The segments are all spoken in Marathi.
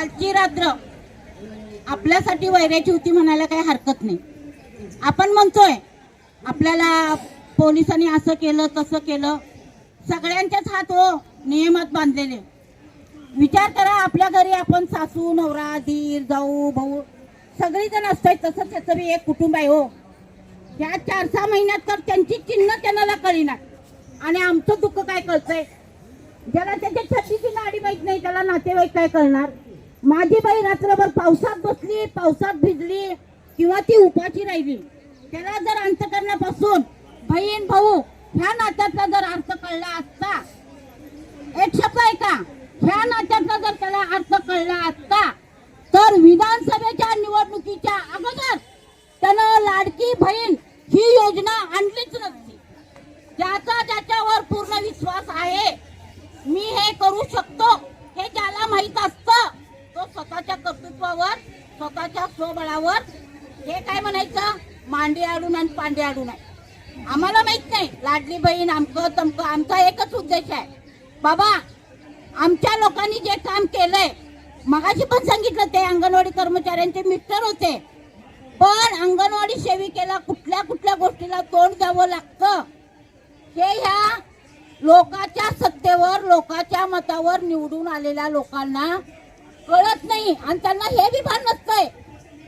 कालची रात्र. आपल्यासाठी वैराची होती म्हणायला काही हरकत नाही. आपण म्हणतोय आपल्याला पोलिसांनी असं केलं तसं केलं. सगळ्यांच्याच हात हो नियमात बांधलेले. विचार करा आपल्या घरी आपण सासू नवरा धीर जाऊ भाऊ सगळीजण असतोय तसं त्याचं बी एक कुटुंब आहे हो. या चार सहा महिन्यात तर त्यांची चिन्ह त्यांना कळीनात आणि आमचं दुःख काय कळतंय? ज्याला त्याच्या छत्तीची नाडी माहीत नाही त्याला नातेवाईक काय कळणार? माझी बाई रात्रभर पावसात बसली पावसात भिजली किंवा ती उपाची राहिली. त्याला जर अंतकरणापासून बहीण भाऊ ह्या नात्यातला जर अर्थ कळला असता एक शब्द आहे का ह्या नात्यातला जर त्याला अर्थ कळला असता तर विधानसभेच्या निवडणुकीच्या अगोदर त्यानं लाडकी बहीण ही योजना आणलीच नसती. ज्याचा त्याच्यावर पूर्ण विश्वास स्वतःच्या स्वतःच्या स्वबळावर. हे काय म्हणायचं? मांडी आडून आणि पांडे आडून आहे. आम्हाला माहीत नाही लाडली बहीण आमकं तमकं आमचा एकच उद्देश आहे. बाबा आमच्या लोकांनी जे काम केलंय मगाशी पण सांगितलं ते अंगणवाडी कर्मचाऱ्यांचे मिस्टर होते. पण अंगणवाडी सेविकेला कुठल्या कुठल्या गोष्टीला तोंड द्यावं लागतं? हे ह्या लोकाच्या सत्तेवर लोकाच्या मतावर निवडून आलेल्या लोकांना कळत नाही आणि त्यांना हे बी भान नसतंय.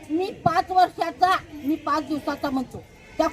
मी पाच वर्षाचा मी पाच दिवसाचा म्हणतो. त्या